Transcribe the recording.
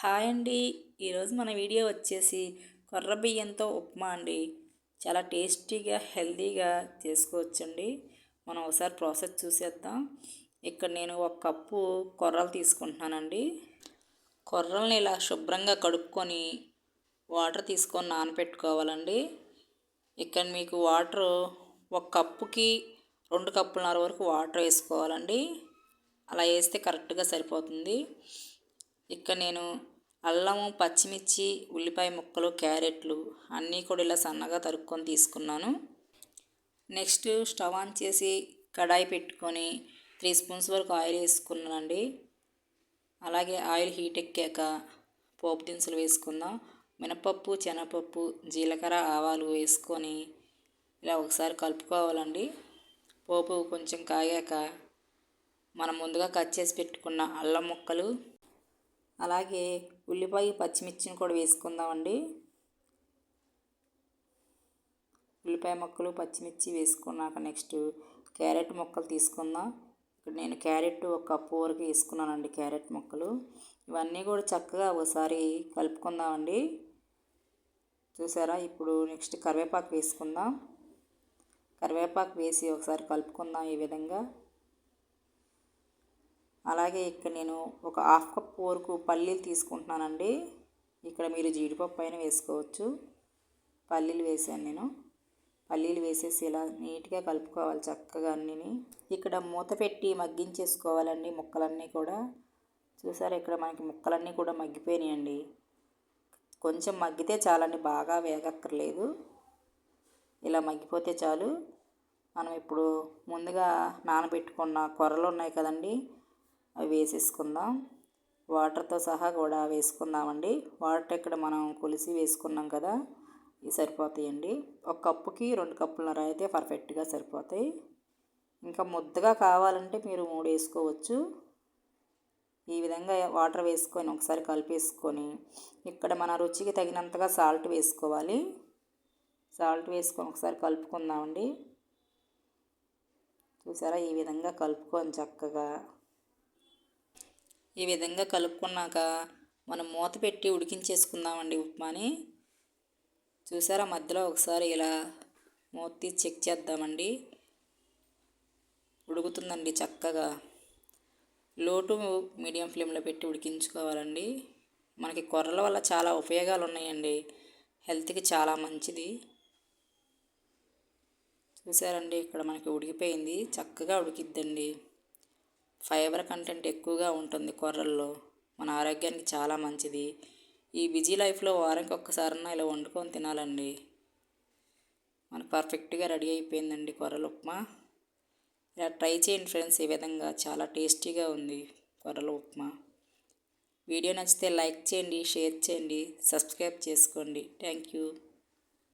Hi అండి. ఈరోజు మన వీడియో వచ్చేసి కొర్ర బియ్యంతో ఉప్మా అండి. చాలా టేస్టీగా హెల్తీగా చేసుకోవచ్చండి. మనం ఒకసారి ప్రాసెస్ చూసేద్దాం. ఇక్కడ నేను ఒక కప్పు కొర్రలు తీసుకుంటున్నానండి. కొర్రల్ని ఇలా శుభ్రంగా కడుక్కొని వాటర్ తీసుకొని నానపెట్టుకోవాలండి. ఇక్కడ మీకు వాటర్ ఒక కప్పుకి రెండు కప్పులన్నర వరకు వాటర్ వేసుకోవాలండి. అలా వేస్తే కరెక్ట్గా సరిపోతుంది. ఇక్కడ నేను అల్లము పచ్చిమిర్చి ఉల్లిపాయ ముక్కలు క్యారెట్లు అన్నీ కూడా ఇలా సన్నగా తరుక్కొని తీసుకున్నాను. నెక్స్ట్ స్టవ్ ఆన్ చేసి కడాయి పెట్టుకొని త్రీ స్పూన్స్ వరకు ఆయిల్ వేసుకున్నానండి. అలాగే ఆయిల్ హీట్ ఎక్కాక పోపు దినుసులు వేసుకుందాం. మినపప్పు శనగపప్పు జీలకర్ర ఆవాలు వేసుకొని ఇలా ఒకసారి కలుపుకోవాలండి. పోపు కొంచెం కాగాక మనం ముందుగా కట్ చేసి పెట్టుకున్న అల్లం ముక్కలు అలాగే ఉల్లిపాయ పచ్చిమిర్చిని కూడా వేసుకుందామండి. ఉల్లిపాయ ముక్కలు పచ్చిమిర్చి వేసుకున్నాక నెక్స్ట్ క్యారెట్ ముక్కలు తీసుకుందాం. ఇక్కడ నేను క్యారెట్ ఒక కప్పు వరకు వేసుకున్నానండి క్యారెట్ ముక్కలు. ఇవన్నీ కూడా చక్కగా ఒకసారి కలుపుకుందామండి. చూసారా? ఇప్పుడు నెక్స్ట్ కరివేపాకు వేసుకుందాం. కరివేపాకు వేసి ఒకసారి కలుపుకుందాం ఈ విధంగా. అలాగే ఇక్కడ నేను ఒక హాఫ్ కప్ వరకు పల్లీలు తీసుకుంటున్నానండి. ఇక్కడ మీరు జీడిపప్పు అయినా వేసుకోవచ్చు. పల్లీలు వేసాను నేను. పల్లీలు వేసేసి ఇలా నీట్గా కలుపుకోవాలి చక్కగా అన్నిని. ఇక్కడ మూత పెట్టి మగ్గించేసుకోవాలండి ముక్కలన్నీ కూడా. చూసారా ఇక్కడ మనకి ముక్కలన్నీ కూడా మగ్గిపోయినాయండి. కొంచెం మగ్గితే చాలండి బాగా వేగక్కర్లేదు. ఇలా మగ్గిపోతే చాలు. మనం ఇప్పుడు ముందుగా నానబెట్టుకున్న కొర్రలు ఉన్నాయి కదండి. అవి వేసేసుకుందాం. వాటర్తో సహా కూడా వేసుకుందామండి. వాటర్ ఇక్కడ మనం కొలిసి వేసుకున్నాం కదా ఇవి సరిపోతాయండి. ఒక కప్పుకి రెండు కప్పులన్నర అయితే పర్ఫెక్ట్గా సరిపోతాయి. ఇంకా ముద్దగా కావాలంటే మీరు మూడు వేసుకోవచ్చు. ఈ విధంగా వాటర్ వేసుకొని ఒకసారి కలిపేసుకొని ఇక్కడ మన రుచికి తగినంతగా సాల్ట్ వేసుకోవాలి. సాల్ట్ వేసుకొని ఒకసారి కలుపుకుందామండి. చూసారా? ఈ విధంగా కలుపుకొని చక్కగా ఈ విధంగా కలుపుకున్నాక మనం మూత పెట్టి ఉడికించేసుకుందామండి ఉప్మాని. చూసారా మధ్యలో ఒకసారి ఇలా మూత తీసి చెక్ చేద్దామండి. ఉడుకుతుందండి చక్కగా. లో టు మీడియం ఫ్లేమ్లో పెట్టి ఉడికించుకోవాలండి. మనకి కొర్రల వల్ల చాలా ఉపయోగాలు ఉన్నాయండి హెల్త్కి చాలా మంచిది. చూసారండి ఇక్కడ మనకి ఉడికిపోయింది. చక్కగా ఉడికిద్దండి. ఫైబర్ కంటెంట్ ఎక్కువగా ఉంటుంది కొర్రల్లో. మన ఆరోగ్యానికి చాలా మంచిది. ఈ బిజీ లైఫ్లో వారానికి ఒక్కసారన్నా ఇలా వండుకొని తినాలండి. మనకు పర్ఫెక్ట్గా రెడీ అయిపోయిందండి కొర్రల ఉప్మా. ఇలా ట్రై చేయండి ఫ్రెండ్స్ ఈ విధంగా చాలా టేస్టీగా ఉంది కొర్రల ఉప్మా. వీడియో నచ్చితే లైక్ చేయండి షేర్ చేయండి సబ్స్క్రైబ్ చేసుకోండి. Thank you.